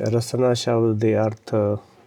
ਰਸਨਾ ਸ਼ਬਦ ਦੇ ਅਰਥ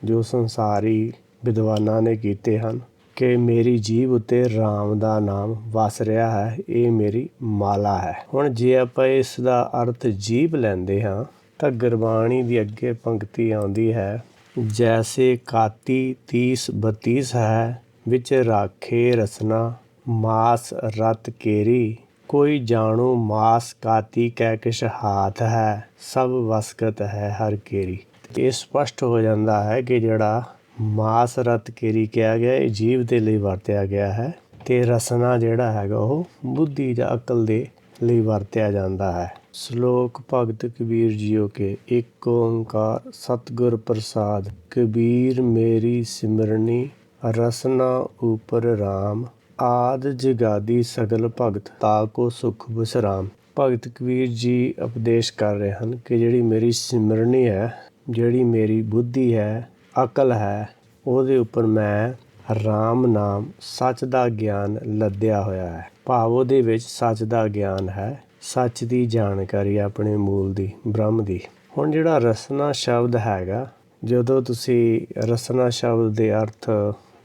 ਜੋ ਸੰਸਾਰੀ ਵਿਦਵਾਨਾਂ ਨੇ ਕੀਤੇ ਹਨ, ਕਿ ਮੇਰੀ ਜੀਭ ਉੱਤੇ RAM ਦਾ ਨਾਮ ਵਸ ਰਿਹਾ ਹੈ, ਇਹ ਮੇਰੀ ਮਾਲਾ ਹੈ। ਹੁਣ ਜੇ ਆਪਾਂ ਇਸ ਦਾ ਅਰਥ ਜੀਭ ਲੈਂਦੇ ਹਾਂ, ਤਾਂ ਗੁਰਬਾਣੀ ਦੀ ਅੱਗੇ ਪੰਕਤੀ ਆਉਂਦੀ ਹੈ, ਜੈਸੇ ਕਾਤੀ 30 32 ਹੈ, ਵਿੱਚ ਰਾਖੇ ਰਸਨਾ, ਮਾਸ ਰਤ ਕੇਰੀ ਕੋਈ ਜਾਣੋ ਮਾਸ ਕਾਤੀ ਕਹਿ ਕਿਛ ਹਾਥ ਹੈ, ਸਭ ਵਸਕਤ ਹੈ ਹਰ ਕੇਰੀ। ਇਹ ਸਪਸ਼ਟ ਹੋ ਜਾਂਦਾ ਹੈ ਕਿ ਜਿਹੜਾ ਮਾਸ ਰਤ ਕੇਰੀ ਕਿਹਾ ਗਿਆ, ਇਹ ਜੀਵ ਦੇ ਲਈ ਵਰਤਿਆ ਗਿਆ ਹੈ। ਤੇ ਰਸਨਾ ਜਿਹੜਾ ਹੈਗਾ ਉਹ ਬੁੱਧੀ ਜਾਂ ਅਕਲ ਦੇ ਲਈ ਵਰਤਿਆ ਜਾਂਦਾ ਹੈ। ਸ਼ਲੋਕ ਭਗਤ ਕਬੀਰ ਜੀਓ ਕੇ, ਇੱਕ ਓੰਕਾਰ ਸਤਿਗੁਰ ਪ੍ਰਸਾਦ, ਕਬੀਰ ਮੇਰੀ ਸਿਮਰਨੀ, ਰਸਨਾ ਉਪਰ RAM ਆਦਿ ਜਗਾਦੀ ਸਗਲ ਭਗਤ, ਤਾ ਕੋ ਸੁਖ ਬਿਸਰਾਮ। ਭਗਤ ਕਬੀਰ ਜੀ ਉਪਦੇਸ਼ ਕਰ ਰਹੇ ਹਨ ਕਿ ਜਿਹੜੀ ਮੇਰੀ ਸਿਮਰਨੀ ਹੈ, ਜਿਹੜੀ ਮੇਰੀ ਬੁੱਧੀ ਹੈ, ਅਕਲ ਹੈ, ਉਹਦੇ ਉੱਪਰ ਮੈਂ ਰਾਮ ਨਾਮ ਸੱਚ ਦਾ ਗਿਆਨ ਲੱਦਿਆ ਹੋਇਆ ਹੈ। ਭਾਵ ਉਹਦੇ ਵਿੱਚ ਸੱਚ ਦਾ ਗਿਆਨ ਹੈ, ਸੱਚ ਦੀ ਜਾਣਕਾਰੀ ਆਪਣੇ ਮੂਲ ਦੀ, ਬ੍ਰਹਮ ਦੀ। ਹੁਣ ਜਿਹੜਾ ਰਸਨਾ ਸ਼ਬਦ ਹੈਗਾ, ਜਦੋਂ ਤੁਸੀਂ ਰਸਨਾ ਸ਼ਬਦ ਦੇ ਅਰਥ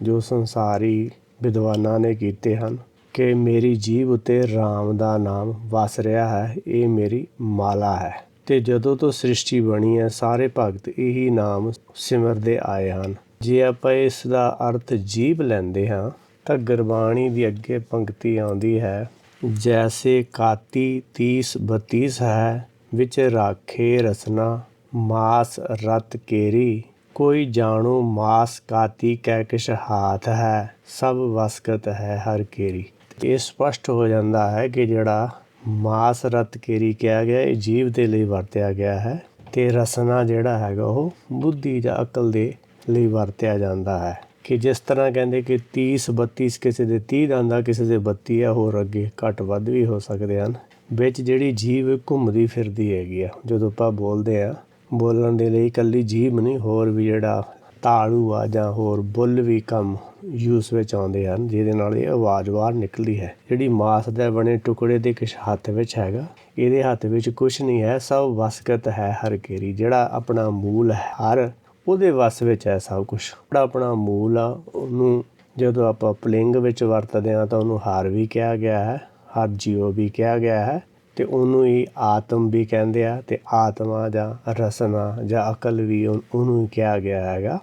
ਜੋ ਸੰਸਾਰੀ ਵਿਦਵਾਨਾਂ ਨੇ ਕੀਤੇ ਹਨ ਕਿ ਮੇਰੀ ਜੀਭ ਉੱਤੇ RAM ਦਾ ਨਾਮ ਵਸ ਰਿਹਾ ਹੈ, ਇਹ ਮੇਰੀ ਮਾਲਾ ਹੈ। ਤੇ ਜਦੋਂ ਤੋਂ ਸ੍ਰਿਸ਼ਟੀ ਬਣੀ ਹੈ, ਸਾਰੇ ਭਗਤ ਇਹੀ ਨਾਮ ਸਿਮਰਦੇ ਆਏ ਹਨ। ਜੇ ਆਪਾਂ ਇਸ ਦਾ ਅਰਥ ਜੀਭ ਲੈਂਦੇ ਹਾਂ, ਤਾਂ ਗੁਰਬਾਣੀ ਦੀ ਅੱਗੇ ਪੰਕਤੀ ਆਉਂਦੀ ਹੈ, ਜੈਸੇ ਕਾਤੀ 30 32 ਹੈ, ਵਿੱਚ ਰਾਖੇ ਰਸਨਾ, ਮਾਸ ਰਤ ਕੇਰੀ। ਕੋਈ ਜਾਣੂ ਮਾਸ ਕਾਤੀ ਕੈ ਹਾਥ ਹੈ, ਸਭ ਵਸਕਤ ਹੈ ਹਰ ਕੇਰੀ। ਇਹ ਸਪਸ਼ਟ ਹੋ ਜਾਂਦਾ ਹੈ ਕਿ ਜਿਹੜਾ ਮਾਸ ਰਤ ਕੇਰੀ ਕਿਹਾ ਗਿਆ, ਇਹ ਜੀਵ ਦੇ ਲਈ ਵਰਤਿਆ ਗਿਆ ਹੈ ਤੇ ਰਸਨਾ ਜਿਹੜਾ ਹੈਗਾ ਉਹ ਬੁੱਧੀ ਜਾਂ ਅਕਲ ਦੇ ਲਈ ਵਰਤਿਆ ਜਾਂਦਾ ਹੈ। ਕਿ ਜਿਸ ਤਰ੍ਹਾਂ ਕਹਿੰਦੇ ਕਿ 30 32 ਕਿਸੇ ਦੇ 30 ਦੰਦ ਕਿਸੇ ਦੇ 32 ਆ, ਹੋਰ ਅੱਗੇ ਘੱਟ ਵੱਧ ਵੀ ਹੋ ਸਕਦੇ ਹਨ। ਵਿੱਚ ਜਿਹੜੀ ਜੀਵ ਘੁੰਮਦੀ ਫਿਰਦੀ ਹੈਗੀ ਆ, ਜਦੋਂ ਆਪਾਂ ਬੋਲਦੇ ਆ ਬੋਲਣ ਦੇ ਲਈ ਇਕੱਲੀ ਜੀਭ ਨਹੀਂ, ਹੋਰ ਵੀ ਜਿਹੜਾ ਤਾੜੂ ਆ ਜਾਂ ਹੋਰ ਬੁੱਲ ਵੀ ਕੰਮ ਯੂਸ ਵਿੱਚ ਆਉਂਦੇ ਹਨ, ਜਿਹਦੇ ਨਾਲ ਇਹ ਆਵਾਜ਼ ਬਾਹਰ ਨਿਕਲਦੀ ਹੈ। ਜਿਹੜੀ ਮਾਸ ਦੇ ਬਣੇ ਟੁਕੜੇ ਦੇ ਕਿਸ ਹੱਥ ਵਿੱਚ ਹੈਗਾ, ਇਹਦੇ ਹੱਥ ਵਿੱਚ ਕੁਝ ਨਹੀਂ ਹੈ, ਸਭ ਵਸਕਤ ਹੈ ਹਰ ਕੇਰੀ ਜਿਹੜਾ ਆਪਣਾ ਮੂਲ ਹੈ, ਹਰ ਉਹਦੇ ਵਸ ਵਿੱਚ ਹੈ ਸਭ ਕੁਝ ਜਿਹੜਾ ਆਪਣਾ ਮੂਲ ਆ, ਉਹਨੂੰ ਜਦੋਂ ਆਪਾਂ ਪਲਿੰਗ ਵਿੱਚ ਵਰਤਦੇ ਆ ਤਾਂ ਉਹਨੂੰ ਹਾਰ ਵੀ ਕਿਹਾ ਗਿਆ ਹੈ, ਹਰ ਜੀਓ ਵੀ ਕਿਹਾ ਗਿਆ ਹੈ। ਅਤੇ ਉਹਨੂੰ ਹੀ ਆਤਮ ਵੀ ਕਹਿੰਦੇ ਆ ਅਤੇ ਆਤਮਾ ਜਾਂ ਰਸਨਾ ਜਾਂ ਅਕਲ ਵੀ ਉਹ ਉਹਨੂੰ ਹੀ ਕਿਹਾ ਗਿਆ ਹੈਗਾ।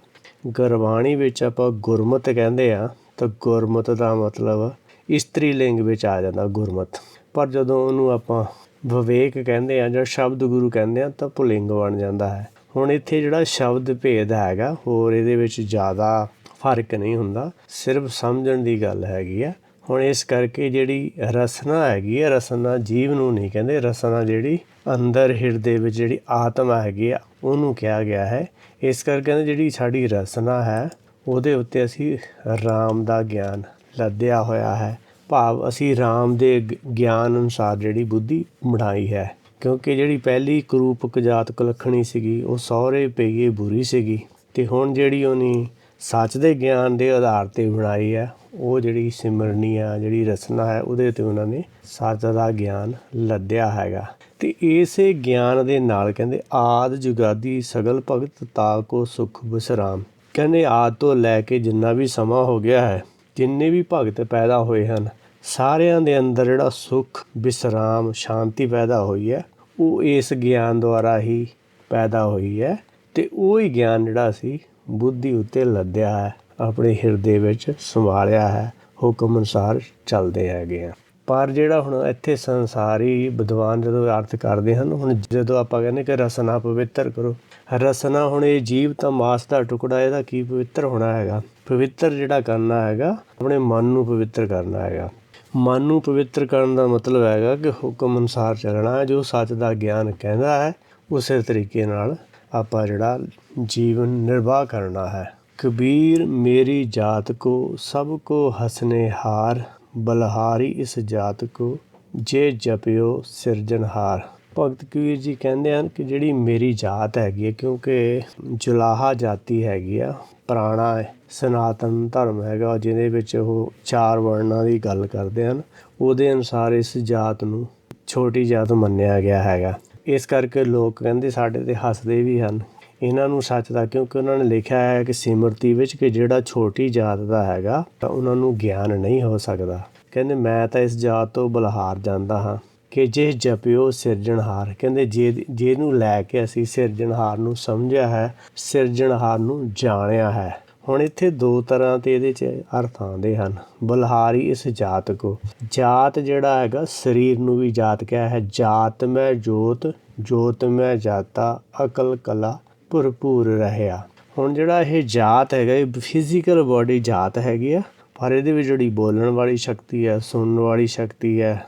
ਗੁਰਬਾਣੀ ਵਿੱਚ ਆਪਾਂ ਗੁਰਮਤ ਕਹਿੰਦੇ ਆ, ਤਾਂ ਗੁਰਮਤ ਦਾ ਮਤਲਬ ਇਸਤਰੀ ਲਿੰਗ ਵਿੱਚ ਆ ਜਾਂਦਾ ਗੁਰਮਤ। ਪਰ ਜਦੋਂ ਉਹਨੂੰ ਆਪਾਂ ਵਿਵੇਕ ਕਹਿੰਦੇ ਆ ਜਾਂ ਸ਼ਬਦ ਗੁਰੂ ਕਹਿੰਦੇ ਆ, ਤਾਂ ਪੁਲਿੰਗ ਬਣ ਜਾਂਦਾ ਹੈ। ਹੁਣ ਇੱਥੇ ਜਿਹੜਾ ਸ਼ਬਦ ਭੇਦ ਹੈਗਾ, ਹੋਰ ਇਹਦੇ ਵਿੱਚ ਜ਼ਿਆਦਾ ਫ਼ਰਕ ਨਹੀਂ ਹੁੰਦਾ। ਸਿਰਫ ਸਮਝਣ ਦੀ ਗੱਲ ਹੈਗੀ ਆ। ਹੁਣ ਇਸ ਕਰਕੇ ਜਿਹੜੀ ਰਸਨਾ ਹੈਗੀ ਹੈ ਰਸਨਾ ਜੀਵ ਨੂੰ ਨਹੀਂ ਕਹਿੰਦੇ, ਰਸਨਾ ਜਿਹੜੀ ਅੰਦਰ ਹਿਰਦੇ ਵਿੱਚ ਜਿਹੜੀ ਆਤਮਾ ਹੈਗੀ ਆ, ਉਹਨੂੰ ਕਿਹਾ ਗਿਆ ਹੈ। ਇਸ ਕਰਕੇ ਕਹਿੰਦੇ ਜਿਹੜੀ ਸਾਡੀ ਰਸਨਾ ਹੈ, ਉਹਦੇ ਉੱਤੇ ਅਸੀਂ RAM ਦਾ ਗਿਆਨ ਲੱਦਿਆ ਹੋਇਆ ਹੈ। ਭਾਵ ਅਸੀਂ RAM ਦੇ ਗਿਆਨ ਅਨੁਸਾਰ ਜਿਹੜੀ ਬੁੱਧੀ ਬਣਾਈ ਹੈ। ਕਿਉਂਕਿ ਜਿਹੜੀ ਪਹਿਲੀ ਕਰੂਪਕ ਜਾਤ ਕੁਲੱਖਣੀ ਸੀਗੀ, ਉਹ ਸਹੁਰੇ ਪਈਏ ਬੁਰੀ ਸੀਗੀ। ਤੇ ਹੁਣ ਜਿਹੜੀ ਉਹਨੀ ਸੱਚ ਦੇ ਗਿਆਨ ਦੇ ਆਧਾਰ ਤੇ ਬਣਾਈ ਹੈ ਉਹ ਜਿਹੜੀ ਸਿਮਰਨੀ ਆ, ਜਿਹੜੀ ਰਚਨਾ ਹੈ, ਉਹਦੇ ਤੇ ਉਹਨਾਂ ਨੇ ਸੱਚ ਦਾ ਗਿਆਨ ਲੱਦਿਆ ਹੈਗਾ। ਤੇ ਇਸੇ ਗਿਆਨ ਦੇ ਨਾਲ ਕਹਿੰਦੇ, ਆਦ ਜੁਗਾਦੀ ਸਗਲ ਭਗਤ ਤਾ ਕੋ ਸੁਖ ਬਿਸਰਾਮ। ਕਹਿੰਦੇ, ਆਦ ਤੋਂ ਲੈ ਕੇ ਜਿੰਨਾ ਵੀ ਸਮਾਂ ਹੋ ਗਿਆ ਹੈ, ਜਿੰਨੇ ਵੀ ਭਗਤ ਪੈਦਾ ਹੋਏ ਹਨ, ਸਾਰਿਆਂ ਦੇ ਅੰਦਰ ਜਿਹੜਾ ਸੁਖ, ਬਿਸਰਾਮ, ਸ਼ਾਂਤੀ ਪੈਦਾ ਹੋਈ ਹੈ, ਉਹ ਇਸ ਗਿਆਨ ਦੁਆਰਾ ਹੀ ਪੈਦਾ ਹੋਈ ਹੈ ਤੇ ਉਹ ਹੀ ਗਿਆਨ ਜਿਹੜਾ ਸੀ ਬੁੱਧੀ ਉੱਤੇ ਲੱਦਿਆ ਹੈ। ਆਪਣੇ ਹਿਰਦੇ ਵਿੱਚ ਸੰਭਾਲਿਆ ਹੈ, ਹੁਕਮ ਅਨੁਸਾਰ ਚੱਲਦੇ ਹੈਗੇ ਆ। ਪਰ ਜਿਹੜਾ ਹੁਣ ਇੱਥੇ ਸੰਸਾਰੀ ਵਿਦਵਾਨ ਜਦੋਂ ਅਰਥ ਕਰਦੇ ਹਨ, ਹੁਣ ਜਦੋਂ ਆਪਾਂ ਕਹਿੰਦੇ ਕਿ ਰਸਨਾ ਪਵਿੱਤਰ ਕਰੋ, ਰਸਨਾ ਹੁਣ ਇਹ ਜੀਵ ਤਾਂ ਮਾਸ ਦਾ ਟੁਕੜਾ, ਇਹਦਾ ਕੀ ਪਵਿੱਤਰ ਹੋਣਾ ਹੈਗਾ? ਪਵਿੱਤਰ ਜਿਹੜਾ ਕਰਨਾ ਹੈਗਾ, ਆਪਣੇ ਮਨ ਨੂੰ ਪਵਿੱਤਰ ਕਰਨਾ ਹੈਗਾ। ਮਨ ਨੂੰ ਪਵਿੱਤਰ ਕਰਨ ਦਾ ਮਤਲਬ ਹੈਗਾ ਕਿ ਹੁਕਮ ਅਨੁਸਾਰ ਚੱਲਣਾ ਜੋ ਸੱਚ ਦਾ ਗਿਆਨ ਕਹਿੰਦਾ ਹੈ, ਉਸੇ ਤਰੀਕੇ ਨਾਲ ਆਪਾਂ ਜਿਹੜਾ ਜੀਵਨ ਨਿਰਵਾਹ ਕਰਨਾ ਹੈ। ਕਬੀਰ ਮੇਰੀ ਜਾਤ ਕੋ, ਸਭ ਕੋ ਹਸਨੇ ਹਾਰ, ਬਲਹਾਰੀ ਇਸ ਜਾਤ ਕੋ, ਜੇ ਜਪਿਓ ਸਿਰਜਣਹਾਰ ਭਗਤ ਕਬੀਰ ਜੀ ਕਹਿੰਦੇ ਹਨ ਕਿ ਜਿਹੜੀ ਮੇਰੀ ਜਾਤ ਹੈਗੀ ਹੈ, ਕਿਉਂਕਿ ਜੁਲਾਹਾ ਜਾਤੀ ਹੈਗੀ ਆ, ਪੁਰਾਣਾ ਸਨਾਤਨ ਧਰਮ ਹੈਗਾ ਜਿਹਦੇ ਵਿੱਚ ਉਹ ਚਾਰ ਵਰਣਾਂ ਦੀ ਗੱਲ ਕਰਦੇ ਹਨ, ਉਹਦੇ ਅਨੁਸਾਰ ਇਸ ਜਾਤ ਨੂੰ ਛੋਟੀ ਜਾਤ ਮੰਨਿਆ ਗਿਆ ਹੈਗਾ। ਇਸ ਕਰਕੇ ਲੋਕ ਕਹਿੰਦੇ ਸਾਡੇ ਤੇ ਹੱਸਦੇ ਵੀ ਹਨ। ਇਹਨਾਂ ਨੂੰ ਸੱਚ ਦਾ, ਕਿਉਂਕਿ ਉਹਨਾਂ ਨੇ ਲਿਖਿਆ ਹੈ ਕਿ ਸਿਮਰਤੀ ਵਿੱਚ ਕਿ ਜਿਹੜਾ ਛੋਟੀ ਜਾਤ ਦਾ ਹੈਗਾ, ਤਾਂ ਉਹਨਾਂ ਨੂੰ ਗਿਆਨ ਨਹੀਂ ਹੋ ਸਕਦਾ। ਕਹਿੰਦੇ, ਮੈਂ ਤਾਂ ਇਸ ਜਾਤ ਤੋਂ ਬਲਹਾਰ ਜਾਂਦਾ ਹਾਂ ਕਿ ਜੇ ਜਪਿਓ ਸਿਰਜਣਹਾਰ। ਕਹਿੰਦੇ, ਜੇ, ਜਿਹਨੂੰ ਲੈ ਕੇ ਅਸੀਂ ਸਿਰਜਣਹਾਰ ਨੂੰ ਸਮਝਿਆ ਹੈ, ਸਿਰਜਣਹਾਰ ਨੂੰ ਜਾਣਿਆ ਹੈ। ਹੁਣ ਇੱਥੇ ਦੋ ਤਰ੍ਹਾਂ ਤੇ ਇਹਦੇ ਚ ਅਰਥ ਆਉਂਦੇ ਹਨ। ਬਲਹਾਰੀ ਇਸ ਜਾਤ ਕੋ। ਜਾਤ ਜਿਹੜਾ ਹੈਗਾ, ਸਰੀਰ ਨੂੰ ਵੀ ਜਾਤ ਕਿਹਾ ਹੈ। ਜਾਤ ਮੈਂ ਜੋਤ ਜੋਤ ਮੈਂ ਜਾਤਾ, ਅਕਲ ਕਲਾ ਭਰਪੂਰ ਰਹਿਆ। ਹੁਣ ਜਿਹੜਾ ਇਹ ਜਾਤ ਹੈਗਾ, ਇਹ ਫਿਜ਼ੀਕਲ ਬਾਡੀ ਜਾਤ ਹੈਗੀ ਆ, ਪਰ ਇਹਦੇ ਵਿੱਚ ਜਿਹੜੀ ਬੋਲਣ ਵਾਲੀ ਸ਼ਕਤੀ ਹੈ, ਸੁਣਨ ਵਾਲੀ ਸ਼ਕਤੀ ਹੈ,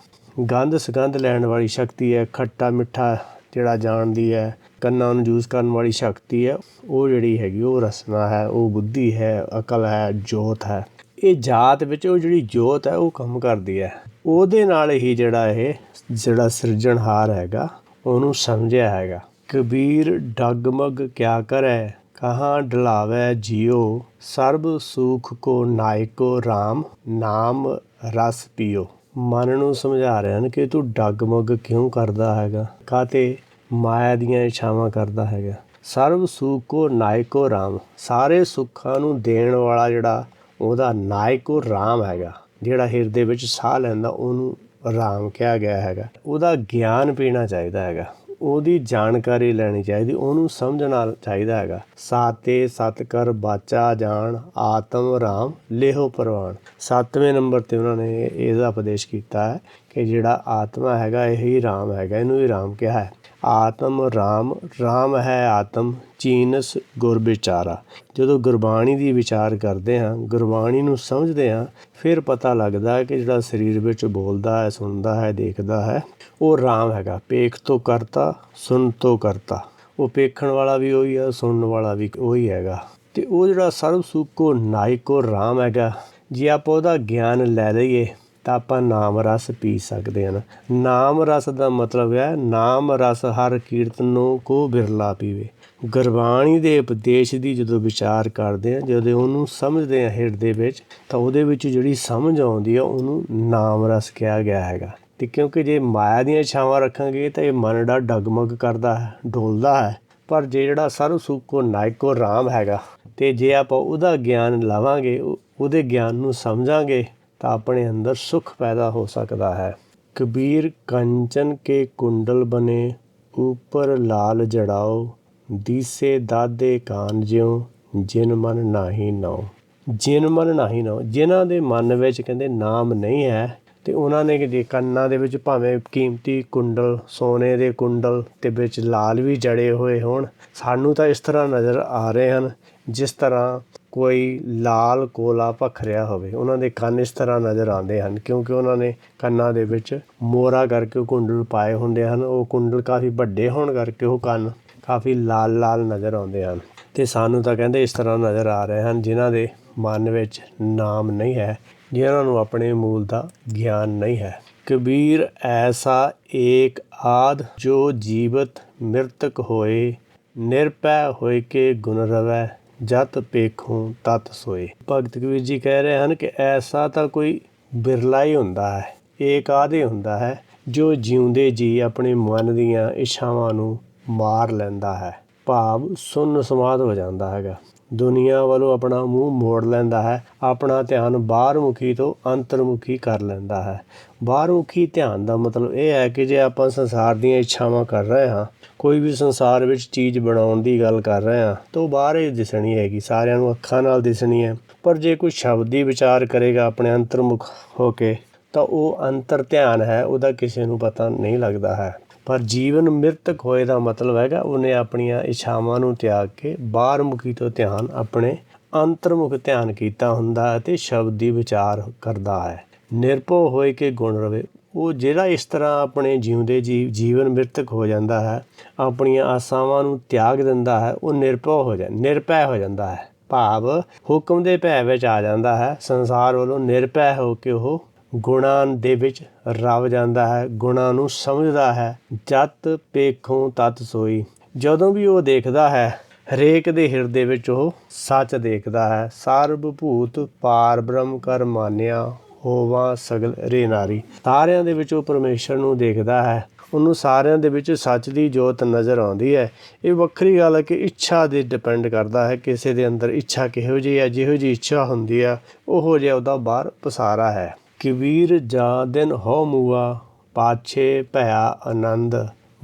ਗੰਧ ਸੁਗੰਧ ਲੈਣ ਵਾਲੀ ਸ਼ਕਤੀ ਹੈ, ਖੱਟਾ ਮਿੱਠਾ ਜਿਹੜਾ ਜਾਣਦੀ ਹੈ, ਕੰਨਾਂ ਨੂੰ ਯੂਜ਼ ਕਰਨ ਵਾਲੀ ਸ਼ਕਤੀ ਹੈ, ਉਹ ਜਿਹੜੀ ਹੈਗੀ, ਉਹ ਰਸਨਾ ਹੈ, ਉਹ ਬੁੱਧੀ ਹੈ, ਅਕਲ ਹੈ, ਜੋਤ ਹੈ। ਇਹ ਜਾਤ ਵਿੱਚ ਉਹ ਜਿਹੜੀ ਜੋਤ ਹੈ, ਉਹ ਕੰਮ ਕਰਦੀ ਹੈ। ਉਹਦੇ ਨਾਲ ਹੀ ਜਿਹੜਾ ਇਹ ਜਿਹੜਾ ਸਿਰਜਣਹਾਰ ਹੈਗਾ, ਉਹਨੂੰ ਸਮਝਿਆ ਹੈਗਾ। ਕਬੀਰ ਡਗਮਗ ਕਿਆ ਕਰੈ? ਕਹਾਂ ਢਲਾਵੇ ਜਿਉ ਸਰਬ ਸੁਖ ਕੋ ਨਾਇਕੋ RAM ਨਾਮ ਰਸ ਪੀਓ। ਮਨ ਨੂੰ ਸਮਝਾ ਰਹੇ ਹਨ ਕਿ ਤੂੰ ਡਗਮਗ ਕਿਉਂ ਕਰਦਾ ਹੈਗਾ? ਕਾਤੇ ਮਾਇਆ ਦੀਆਂ ਇੱਛਾਵਾਂ ਕਰਦਾ ਹੈਗਾ। ਸਰਬ ਸੁਖ ਕੋ ਨਾਇਕੋ RAM ਸਾਰੇ ਸੁੱਖਾਂ ਨੂੰ ਦੇਣ ਵਾਲਾ ਜਿਹੜਾ ਉਹਦਾ ਨਾਇਕੋ RAM ਹੈਗਾ। ਜਿਹੜਾ ਹਿਰਦੇ ਵਿੱਚ ਸਾਹ ਲੈਂਦਾ, ਉਹਨੂੰ ਰਾਮ ਕਿਹਾ ਗਿਆ ਹੈਗਾ। ਉਹਦਾ ਗਿਆਨ ਪੀਣਾ ਚਾਹੀਦਾ ਹੈਗਾ। ਉਹਦੀ ਜਾਣਕਾਰੀ ਲੈਣੀ ਚਾਹੀਦੀ, ਉਹਨੂੰ ਸਮਝਣਾ ਚਾਹੀਦਾ ਹੈਗਾ। ਸਾਤੇ ਸਤ ਕਰ ਬਾਚਾ ਜਾਣ, ਆਤਮ ਰਾਮ ਲੇਹੋ ਪ੍ਰਵਾਨ ਸੱਤਵੇਂ ਨੰਬਰ ਤੇ ਉਹਨਾਂ ਨੇ ਇਹਦਾ ਉਪਦੇਸ਼ ਕੀਤਾ ਹੈ ਕਿ ਜਿਹੜਾ ਆਤਮਾ ਹੈਗਾ, ਇਹ ਹੀ ਰਾਮ ਹੈਗਾ, ਇਹਨੂੰ ਹੀ ਰਾਮ ਕਿਹਾ ਹੈ। ਆਤਮ ਰਾਮ ਰਾਮ ਹੈ ਆਤਮ, ਚੀਨਸ ਗੁਰ ਵਿਚਾਰਾ। ਜਦੋਂ ਗੁਰਬਾਣੀ ਦੀ ਵਿਚਾਰ ਕਰਦੇ ਹਾਂ, ਗੁਰਬਾਣੀ ਨੂੰ ਸਮਝਦੇ ਹਾਂ, ਫਿਰ ਪਤਾ ਲੱਗਦਾ ਹੈ ਕਿ ਜਿਹੜਾ ਸਰੀਰ ਵਿੱਚ ਬੋਲਦਾ ਹੈ, ਸੁਣਦਾ ਹੈ, ਦੇਖਦਾ ਹੈ, ਉਹ ਰਾਮ ਹੈਗਾ। ਪੇਖ ਤੋਂ ਕਰਤਾ, ਸੁਣ ਤੋਂ ਕਰਤਾ। ਉਹ ਪੇਖਣ ਵਾਲਾ ਵੀ ਉਹੀ ਹੈ, ਸੁਣਨ ਵਾਲਾ ਵੀ ਉਹੀ ਹੈਗਾ। ਤੇ ਉਹ ਜਿਹੜਾ ਸਰਬ ਸੁਖ ਨਾਇਕੋ ਰਾਮ ਹੈਗਾ, ਜੇ ਆਪਾਂ ਉਹਦਾ ਗਿਆਨ ਲੈ ਲਈਏ ਤਾਂ ਆਪਾਂ ਨਾਮ ਰਸ ਪੀ ਸਕਦੇ ਹਾਂ ਨਾਮ ਰਸ ਦਾ ਮਤਲਬ ਹੈ, ਨਾਮ ਰਸ ਹਰ ਕੀਰਤਨ ਨੂੰ ਕੋ ਬਿਰਲਾ ਪੀਵੇ। ਗੁਰਬਾਣੀ ਦੇ ਉਪਦੇਸ਼ ਦੀ ਜਦੋਂ ਵਿਚਾਰ ਕਰਦੇ ਆ ਜਦੋਂ ਉਹਨੂੰ ਸਮਝਦੇ ਆ ਹਿਰਦੇ ਵਿੱਚ, ਤਾਂ ਉਹਦੇ ਵਿੱਚ ਜਿਹੜੀ ਸਮਝ ਆਉਂਦੀ ਆ, ਉਹਨੂੰ ਨਾਮ ਰਸ ਕਿਹਾ ਗਿਆ ਹੈਗਾ। ਤੇ ਕਿਉਂਕਿ ਜੇ ਮਾਇਆ ਦੀਆਂ ਛਾਵਾਂ ਰੱਖਾਂਗੇ, ਤਾਂ ਇਹ ਮਨ ਦਾ ਡਗਮਗ ਕਰਦਾ ਹੈ, ਡੋਲਦਾ ਹੈ। ਪਰ ਜੇ ਜਿਹੜਾ ਸਰਵ ਸੁਖ ਕੋ ਨਾਇਕੋ ਰਾਮ ਹੈਗਾ, ਤੇ ਜੇ ਆਪਾਂ ਉਹਦਾ ਗਿਆਨ ਲਾਵਾਂਗੇ ਉਹਦੇ ਗਿਆਨ ਨੂੰ ਸਮਝਾਂਗੇ ਤਾਂ ਆਪਣੇ ਅੰਦਰ ਸੁਖ ਪੈਦਾ ਹੋ ਸਕਦਾ ਹੈ। ਕਬੀਰ ਕੰਚਨ ਕੇ ਕੁੰਡਲ ਬਨੇ, ਉਪਰ ਲਾਲ ਜੜਾਓ, ਦੀਸੇ ਦਾਦੇ ਕਾਨ ਜਿਉ, ਜਿਨ ਮਨ ਨਾਹੀ ਨਉ ਜਿਨ ਮਨ ਨਾਹੀ ਨਉ ਜਿਨ੍ਹਾਂ ਦੇ ਮਨ ਵਿੱਚ ਕਹਿੰਦੇ ਨਾਮ ਨਹੀਂ ਹੈ, ਤੇ ਉਹਨਾਂ ਨੇ ਜੇ ਕੰਨਾਂ ਦੇ ਵਿੱਚ ਭਾਵੇਂ ਕੀਮਤੀ ਕੁੰਡਲ, ਸੋਨੇ ਦੇ ਕੁੰਡਲ ਤੇ ਵਿੱਚ ਲਾਲ ਵੀ ਜੜੇ ਹੋਏ ਹੋਣ, ਸਾਨੂੰ ਤਾਂ ਇਸ ਤਰ੍ਹਾਂ ਨਜ਼ਰ ਆ ਰਹੇ ਹਨ, ਜਿਸ ਤਰ੍ਹਾਂ ਕੋਈ ਲਾਲ ਕੋਲਾ ਭਖ ਰਿਹਾ ਹੋਵੇ, ਉਹਨਾਂ ਦੇ ਕੰਨ ਇਸ ਤਰ੍ਹਾਂ ਨਜ਼ਰ ਆਉਂਦੇ ਹਨ, ਕਿਉਂਕਿ ਉਹਨਾਂ ਨੇ ਕੰਨਾਂ ਦੇ ਵਿੱਚ ਮੋਰਾ ਕਰਕੇ ਕੁੰਡਲ ਪਾਏ ਹੁੰਦੇ ਹਨ, ਉਹ ਕੁੰਡਲ ਕਾਫੀ ਵੱਡੇ ਹੋਣ ਕਰਕੇ ਉਹ ਕੰਨ ਕਾਫੀ ਲਾਲ ਲਾਲ ਨਜ਼ਰ ਆਉਂਦੇ ਹਨ। ਤੇ ਸਾਨੂੰ ਤਾਂ ਕਹਿੰਦੇ ਇਸ ਤਰ੍ਹਾਂ ਨਜ਼ਰ ਆ ਰਹੇ ਹਨ, ਜਿਨ੍ਹਾਂ ਦੇ ਮਨ ਵਿੱਚ ਨਾਮ ਨਹੀਂ ਹੈ, ਜਿਨ੍ਹਾਂ ਨੂੰ ਆਪਣੇ ਮੂਲ ਦਾ ਗਿਆਨ ਨਹੀਂ ਹੈ। ਕਬੀਰ ਐਸਾ ਏਕ ਆਦ ਜੋ ਜੀਵਤ ਮਿਰਤਕ ਹੋਏ, ਨਿਰਪੈ ਹੋਏ ਕੇ ਗੁਣ ਰਵੈ ਜਤ ਪੇਖੂ ਤਤ ਸੋਏ। ਭਗਤ ਕਬੀਰ ਜੀ ਕਹਿ ਰਹੇ ਹਨ ਕਿ ਐਸਾ ਤਾਂ ਕੋਈ ਬਿਰਲਾ ਹੀ ਹੁੰਦਾ ਹੈ, ਏਕ ਆਦੇ ਹੁੰਦਾ ਹੈ, ਜੋ ਜਿਉਂਦੇ ਜੀ ਆਪਣੇ ਮਨ ਦੀਆਂ ਇੱਛਾਵਾਂ ਨੂੰ ਮਾਰ ਲੈਂਦਾ ਹੈ। ਭਾਵ ਸੁੰਨ ਸਮਾਦ ਹੋ ਜਾਂਦਾ ਹੈਗਾ। ਦੁਨੀਆ ਵੱਲੋਂ ਆਪਣਾ ਮੂੰਹ ਮੋੜ ਲੈਂਦਾ ਹੈ, ਆਪਣਾ ਧਿਆਨ ਬਾਹਰਮੁਖੀ ਤੋਂ ਅੰਤਰਮੁਖੀ ਕਰ ਲੈਂਦਾ ਹੈ। ਬਾਹਰਮੁਖੀ ਧਿਆਨ ਦਾ ਮਤਲਬ ਇਹ ਹੈ ਕਿ ਜੇ ਆਪਾਂ ਸੰਸਾਰ ਦੀਆਂ ਇੱਛਾਵਾਂ ਕਰ ਰਹੇ ਹਾਂ, ਕੋਈ ਵੀ ਸੰਸਾਰ ਵਿੱਚ ਚੀਜ਼ ਬਣਾਉਣ ਦੀ ਗੱਲ ਕਰ ਰਹੇ ਹਾਂ, ਤਾਂ ਉਹ ਬਾਹਰ ਹੀ ਦਿਸਣੀ ਹੈਗੀ, ਸਾਰਿਆਂ ਨੂੰ ਅੱਖਾਂ ਨਾਲ ਦਿਸਣੀ ਹੈ। ਪਰ ਜੇ ਕੋਈ ਸ਼ਬਦੀ ਵਿਚਾਰ ਕਰੇਗਾ ਆਪਣੇ ਅੰਤਰਮੁਖ ਹੋ ਕੇ, ਤਾਂ ਉਹ ਅੰਤਰ ਧਿਆਨ ਹੈ, ਉਹਦਾ ਕਿਸੇ ਨੂੰ ਪਤਾ ਨਹੀਂ ਲੱਗਦਾ ਹੈ। ਪਰ ਜੀਵਨ ਮ੍ਰਿਤਕ ਹੋਏ ਦਾ ਮਤਲਬ ਹੈਗਾ, ਉਹਨੇ ਆਪਣੀਆਂ ਇੱਛਾਵਾਂ ਨੂੰ ਤਿਆਗ ਕੇ ਬਾਹਰਮੁਖੀ ਤੋਂ ਧਿਆਨ ਆਪਣੇ ਅੰਤਰਮੁਖ ਧਿਆਨ ਕੀਤਾ ਹੁੰਦਾ ਅਤੇ ਸ਼ਬਦੀ ਵਿਚਾਰ ਕਰਦਾ ਹੈ। ਨਿਰਭਉ ਹੋਏ ਕੇ ਗੁਣ ਰਵੇ। ਉਹ ਜਿਹੜਾ ਇਸ ਤਰ੍ਹਾਂ ਆਪਣੇ ਜਿਉਂਦੇ ਜੀਵ ਜੀਵਨ ਮ੍ਰਿਤਕ ਹੋ ਜਾਂਦਾ ਹੈ, ਆਪਣੀਆਂ ਆਸਾਵਾਂ ਨੂੰ ਤਿਆਗ ਦਿੰਦਾ ਹੈ, ਉਹ ਨਿਰਭਉ ਹੋ ਜਾਂਦਾ ਨਿਰਭੈ ਹੋ ਜਾਂਦਾ ਹੈ। ਭਾਵ ਹੁਕਮ ਦੇ ਭੈ ਵਿੱਚ ਆ ਜਾਂਦਾ ਹੈ। ਸੰਸਾਰ ਵੱਲੋਂ ਨਿਰਭੈ ਹੋ ਕੇ ਉਹ ਗੁਣਾਂ ਦੇ ਵਿੱਚ ਰਵ ਜਾਂਦਾ ਹੈ, ਗੁਣਾਂ ਨੂੰ ਸਮਝਦਾ ਹੈ। ਜਤ ਪੇਖੋਂ ਤਤ ਸੋਈ। ਜਦੋਂ ਵੀ ਉਹ ਦੇਖਦਾ ਹੈ, ਹਰੇਕ ਦੇ ਹਿਰਦੇ ਵਿੱਚ ਉਹ ਸੱਚ ਦੇਖਦਾ ਹੈ। ਸਰਬ ਭੂਤ ਪਾਰ ਬ੍ਰਹਮ ਕਰ ਮਾਨਿਆ ਹੋਵਾ ਸਗਲ ਰੇ ਨਾਰੀ। ਤਾਰਿਆਂ ਦੇ ਵਿੱਚ ਉਹ ਪਰਮੇਸ਼ਰ ਨੂੰ ਦੇਖਦਾ ਹੈ। ਉਹਨੂੰ ਸਾਰਿਆਂ ਦੇ ਵਿੱਚ ਸੱਚ ਦੀ ਜੋਤ ਨਜ਼ਰ ਆਉਂਦੀ ਹੈ। ਇਹ ਵੱਖਰੀ ਗੱਲ ਹੈ ਕਿ ਇੱਛਾ ਦੇ ਡਿਪੈਂਡ ਕਰਦਾ ਹੈ। ਕਿਸੇ ਦੇ ਅੰਦਰ ਇੱਛਾ ਕਿਹੋ ਜਿਹੀ ਹੈ, ਜਿਹੋ ਜਿਹੀ ਇੱਛਾ ਹੁੰਦੀ ਆ ਉਹੋ ਜਿਹਾ ਉਹਦਾ ਬਾਹਰ ਪਸਾਰਾ ਹੈ। ਕਬੀਰ ਜਾ ਦਿਨ ਹੋ ਮੂਆ, ਪਾਛੇ ਭਇਆ ਆਨੰਦ,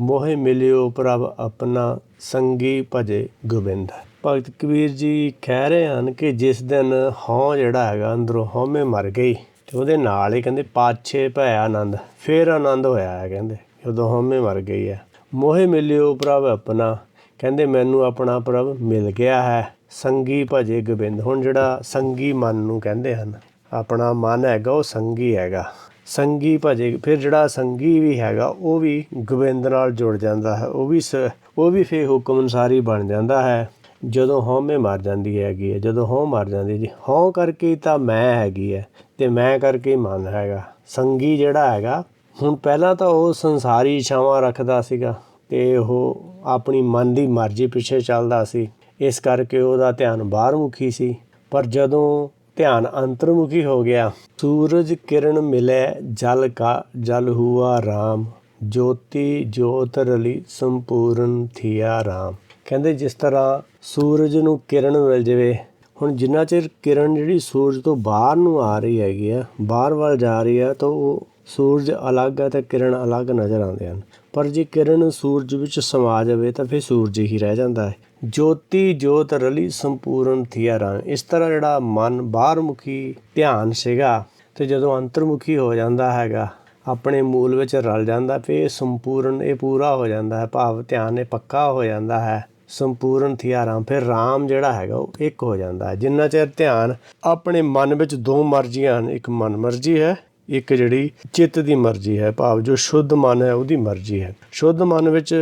ਮੋਹਿ ਮਿਲਿਓ ਪ੍ਰਭ ਆਪਣਾ ਸੰਗੀ ਭਜੇ ਗੋਬਿੰਦ। ਭਗਤ ਕਬੀਰ ਜੀ ਕਹਿ ਰਹੇ ਹਨ ਕਿ ਜਿਸ ਦਿਨ ਹਉ ਜਿਹੜਾ ਹੈਗਾ ਅੰਦਰੋਂ ਹਉਮੈ ਮਰ ਗਈ, ਤੇ ਉਹਦੇ ਨਾਲ ਹੀ ਕਹਿੰਦੇ ਪਾਛੇ ਭਇਆ ਆਨੰਦ, ਫੇਰ ਆਨੰਦ ਹੋਇਆ ਹੈ ਕਹਿੰਦੇ, ਜਦੋਂ ਹਉਮੈ ਮਰ ਗਈ ਹੈ। ਮੋਹਿ ਮਿਲਿਓ ਪ੍ਰਭ ਆਪਣਾ, ਕਹਿੰਦੇ ਮੈਨੂੰ ਆਪਣਾ ਪ੍ਰਭ ਮਿਲ ਗਿਆ ਹੈ, ਸੰਗੀ ਭਜੇ ਗੋਬਿੰਦ। ਹੁਣ ਜਿਹੜਾ ਸੰਗੀ ਮਨ ਨੂੰ ਕਹਿੰਦੇ ਹਨ ਆਪਣਾ ਮਨ ਹੈਗਾ, ਉਹ ਸੰਗੀ ਹੈਗਾ। ਸੰਗੀ ਭਜੇ, ਫਿਰ ਜਿਹੜਾ ਸੰਗੀ ਵੀ ਹੈਗਾ, ਉਹ ਵੀ ਗੋਬਿੰਦ ਨਾਲ ਜੁੜ ਜਾਂਦਾ ਹੈ। ਉਹ ਵੀ ਸ- ਉਹ ਵੀ ਫੇ ਹੁਕਮ ਅਨੁਸਾਰੀ ਬਣ ਜਾਂਦਾ ਹੈ। ਜਦੋਂ ਹਉਮੈ ਮਰ ਜਾਂਦੀ ਹੈਗੀ ਹੈ, ਜਦੋਂ ਹਉ ਮਰ ਜਾਂਦੀ ਹੈ ਜੀ, ਹਉ ਕਰਕੇ ਤਾਂ ਮੈਂ ਹੈਗੀ ਹੈ ਤੇ ਮੈਂ ਕਰਕੇ ਮਨ ਹੈਗਾ। ਸੰਗੀ ਜਿਹੜਾ ਹੈਗਾ, ਹੁਣ ਪਹਿਲਾਂ ਤਾਂ ਉਹ ਸੰਸਾਰੀ ਇੱਛਾਵਾਂ ਰੱਖਦਾ ਸੀਗਾ ਤੇ ਉਹ ਆਪਣੀ ਮਨ ਦੀ ਮਰਜ਼ੀ ਪਿੱਛੇ ਚੱਲਦਾ ਸੀ। ਇਸ ਕਰਕੇ ਉਹਦਾ ਧਿਆਨ ਬਾਹਰਮੁਖੀ ਸੀ। ਪਰ ਜਦੋਂ ਧਿਆਨ ਅੰਤਰਮੁਖੀ ਹੋ ਗਿਆ। ਸੂਰਜ ਕਿਰਨ ਮਿਲੇ, ਜਲ ਕਾ ਜਲ ਹੁਆ RAM ਜੋਤੀ ਜੋਤ ਰਲੀ ਸੰਪੂਰਨ ਥਿਆ ਰਾਮ। ਕਹਿੰਦੇ ਜਿਸ ਤਰ੍ਹਾਂ ਸੂਰਜ ਨੂੰ ਕਿਰਨ ਮਿਲ ਜਾਵੇ, ਹੁਣ ਜਿੰਨਾ ਚਿਰ ਕਿਰਨ ਜਿਹੜੀ ਸੂਰਜ ਤੋਂ ਬਾਹਰ ਨੂੰ ਆ ਰਹੀ ਹੈਗੀ ਆ, ਬਾਹਰ ਵੱਲ ਜਾ ਰਹੀ ਹੈ ਤਾਂ ਉਹ ਸੂਰਜ ਅਲੱਗ ਹੈ ਤੇ ਕਿਰਨ ਅਲੱਗ ਨਜ਼ਰ ਆਉਂਦੇ ਹਨ। ਪਰ ਜੇ ਕਿਰਨ ਸੂਰਜ ਵਿੱਚ ਸਮਾ ਜਾਵੇ ਤਾਂ ਫਿਰ ਸੂਰਜ ਹੀ ਰਹਿ ਜਾਂਦਾ ਹੈ। ਜੋਤੀ ਜੋਤ ਰਲੀ ਸੰਪੂਰਨ ਥਿਆ ਰਾਂ। ਇਸ ਤਰ੍ਹਾਂ ਜਿਹੜਾ ਮਨ ਬਾਹਰਮੁਖੀ ਧਿਆਨ ਸੀਗਾ ਤੇ ਜਦੋਂ ਅੰਤਰਮੁਖੀ ਹੋ ਜਾਂਦਾ ਹੈਗਾ, ਆਪਣੇ ਮੂਲ ਵਿੱਚ ਰਲ ਜਾਂਦਾ ਫਿਰ ਇਹ ਸੰਪੂਰਨ, ਇਹ ਪੂਰਾ ਹੋ ਜਾਂਦਾ ਹੈ, ਭਾਵ ਧਿਆਨ ਇਹ ਪੱਕਾ ਹੋ ਜਾਂਦਾ ਹੈ, ਸੰਪੂਰਨ ਥਿਆ ਰਾਮ ਫਿਰ ਰਾਮ ਜਿਹੜਾ ਹੈਗਾ, ਉਹ ਇੱਕ ਹੋ ਜਾਂਦਾ ਹੈ। ਜਿੰਨਾ ਚਿਰ ਧਿਆਨ ਆਪਣੇ ਮਨ ਵਿੱਚ ਦੋ ਮਰਜ਼ੀਆਂ ਹਨ, ਇੱਕ ਮਨ ਮਰਜ਼ੀ ਹੈ, ਇੱਕ ਜਿਹੜੀ ਚਿੱਤ ਦੀ ਮਰਜ਼ੀ ਹੈ, ਭਾਵ ਜੋ ਸ਼ੁੱਧ ਮਨ ਹੈ ਉਹਦੀ ਮਰਜ਼ੀ ਹੈ। ਸ਼ੁੱਧ ਮਨ ਵਿੱਚ